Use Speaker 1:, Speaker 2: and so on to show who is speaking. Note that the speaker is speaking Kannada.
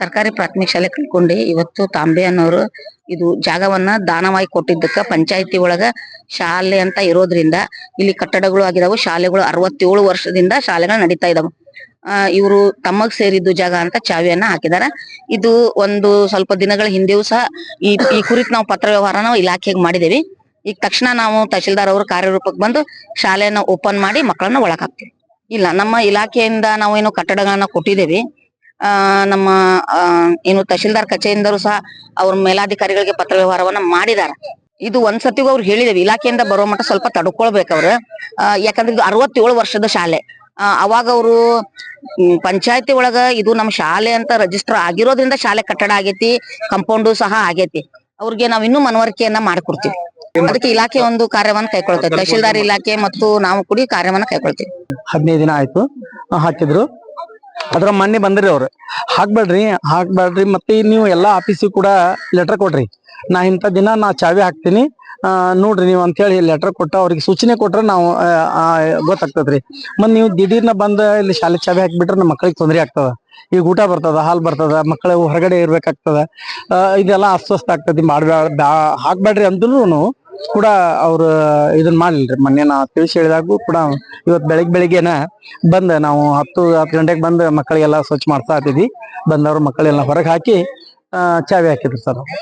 Speaker 1: ಸರ್ಕಾರಿ ಪ್ರಾಥಮಿಕ ಶಾಲೆ ಕಲ್ಕೊಂಡಿ ಇವತ್ತು ತಾಂಬೆ ಅನ್ನೋರು ಇದು ಜಾಗವನ್ನ ದಾನವಾಗಿ ಕೊಟ್ಟಿದ್ದಕ್ಕ ಪಂಚಾಯತಿ ಒಳಗ ಶಾಲೆ ಅಂತ ಇರೋದ್ರಿಂದ ಇಲ್ಲಿ ಕಟ್ಟಡಗಳು ಆಗಿದಾವು. ಶಾಲೆಗಳು ಅರವತ್ತೇಳು ವರ್ಷದಿಂದ ಶಾಲೆಗಳು ನಡೀತಾ ಇದಾವು. ಇವರು ತಮ್ಮಗ್ ಸೇರಿದ್ದು ಜಾಗ ಅಂತ ಚಾವಿಯನ್ನ ಹಾಕಿದಾರ. ಇದು ಒಂದು ಸ್ವಲ್ಪ ದಿನಗಳ ಹಿಂದೆಯೂ ಸಹ ಈ ಈ ಕುರಿತು ನಾವು ಪತ್ರ ವ್ಯವಹಾರನ ಇಲಾಖೆಗೆ ಮಾಡಿದೇವಿ. ಈಗ ತಕ್ಷಣ ನಾವು ತಹಶೀಲ್ದಾರ್ ಅವರು ಕಾರ್ಯರೂಪಕ್ಕೆ ಬಂದು ಶಾಲೆಯನ್ನ ಓಪನ್ ಮಾಡಿ ಮಕ್ಕಳನ್ನ ಒಳಗ್ ಹಾಕ್ತೀವಿ. ಇಲ್ಲ, ನಮ್ಮ ಇಲಾಖೆಯಿಂದ ನಾವೇನು ಕಟ್ಟಡಗಳನ್ನ ಕೊಟ್ಟಿದ್ದೇವೆ ಆ, ನಮ್ಮ ಏನು ತಹಶೀಲ್ದಾರ್ ಕಚೇರಿಯಿಂದಲೂ ಸಹ ಅವ್ರ ಮೇಲಾಧಿಕಾರಿಗಳಿಗೆ ಪತ್ರ ವ್ಯವಹಾರವನ್ನ ಮಾಡಿದಾರ. ಇದು ಒಂದ್ಸತಿಗೂ ಅವ್ರು ಹೇಳಿದೇವಿ. ಇಲಾಖೆಯಿಂದ ಬರೋ ಮಟ್ಟ ಸ್ವಲ್ಪ ತಡ್ಕೊಳ್ಬೇಕು ಅವ್ರು. ಯಾಕಂದ್ರೆ ಇದು ಅರವತ್ತೇಳು ವರ್ಷದ ಶಾಲೆ. ಅವಾಗ ಅವರು ಪಂಚಾಯತಿ ಒಳಗ ಇದು ನಮ್ಮ ಶಾಲೆ ಅಂತ ರಿಜಿಸ್ಟರ್ ಆಗಿರೋದ್ರಿಂದ ಶಾಲೆ ಕಟ್ಟಡ ಆಗೇತಿ ಕಂಪೌಂಡು ಸಹ ಆಗೇತಿ. ಅವ್ರಿಗೆ ನಾವ್ ಇನ್ನೂ ಮನವರಿಕೆಯನ್ನ ಮಾಡ್ಕೊಡ್ತೀವಿ. ಅದಕ್ಕೆ ಇಲಾಖೆ ಒಂದು ಕಾರ್ಯವನ್ನ ಕೈಕೊಳ್ತೇವೆ ತಹಶೀಲ್ದಾರ್ ಇಲಾಖೆ ಮತ್ತು ನಾವು ಕೂಡಿ ಕಾರ್ಯವನ್ನ ಕೈಕೊಳ್ತೀವಿ.
Speaker 2: ಹದಿನೈದು ದಿನ ಆಯ್ತು. ಹಾಕಿದ್ರು. ಅದ್ರ ಮೊನ್ನೆ ಬಂದ್ರಿ ಅವ್ರು. ಹಾಕ್ಬೇಡ್ರಿ ಹಾಕ್ಬೇಡ್ರಿ. ಮತ್ತೆ ನೀವು ಎಲ್ಲಾ ಆಫೀಸಿಗೆ ಕೂಡ ಲೆಟರ್ ಕೊಡ್ರಿ ನಾ ಇಂಥ ದಿನ ನಾ ಚಾವಿ ಹಾಕ್ತೀನಿ. ನೋಡ್ರಿ ನೀವು ಅಂತೇಳಿ ಲೆಟರ್ ಕೊಟ್ಟ ಅವ್ರಿಗೆ ಸೂಚನೆ ಕೊಟ್ರೆ ನಾವು ಗೊತ್ತಾಗ್ತದ್ರಿ. ಮತ್ ನೀವು ದಿಢೀರ್ನ ಬಂದ ಇಲ್ಲಿ ಶಾಲೆ ಚಾವಿ ಹಾಕಿಬಿಟ್ರೆ ನಮ್ಮ ಮಕ್ಕಳಿಗೆ ತೊಂದರೆ ಆಗ್ತದ. ಈಗ ಊಟ ಬರ್ತದ, ಹಾಲ್ ಬರ್ತದ ಮಕ್ಕಳು ಹೊರಗಡೆ ಇರ್ಬೇಕಾಗ್ತದ. ಇದೆಲ್ಲ ಅಸ್ವಸ್ಥ ಆಗ್ತದೆ ಮಾಡ್ಬೇಡ ಹಾಕ್ಬೇಡ್ರಿ ಅಂದ್ರೂ ಕೂಡ ಅವ್ರ ಇದನ್ ಮಾಡ್ಲಿಲ್ರಿ. ಮೊನ್ನೆ ನಾವು ತಿಳಿಸಿ ಹೇಳಿದಾಗೂ ಕೂಡ ಇವತ್ ಬೆಳಗ್ಗೆ ಬೆಳಿಗ್ಗೆನ ಬಂದ್ ನಾವು ಹತ್ತು ಹತ್ತು ಗಂಟೆಗೆ ಬಂದ್ ಮಕ್ಕಳಿಗೆಲ್ಲ ಸ್ವಚ್ಛ ಮಾಡ್ತಾ ಇದ್ದೀವಿ ಬಂದವ್ರ ಮಕ್ಕಳೆಲ್ಲ ಹೊರಗೆ ಹಾಕಿ ಚಾವಿ ಹಾಕಿದ್ರು ಸರ್.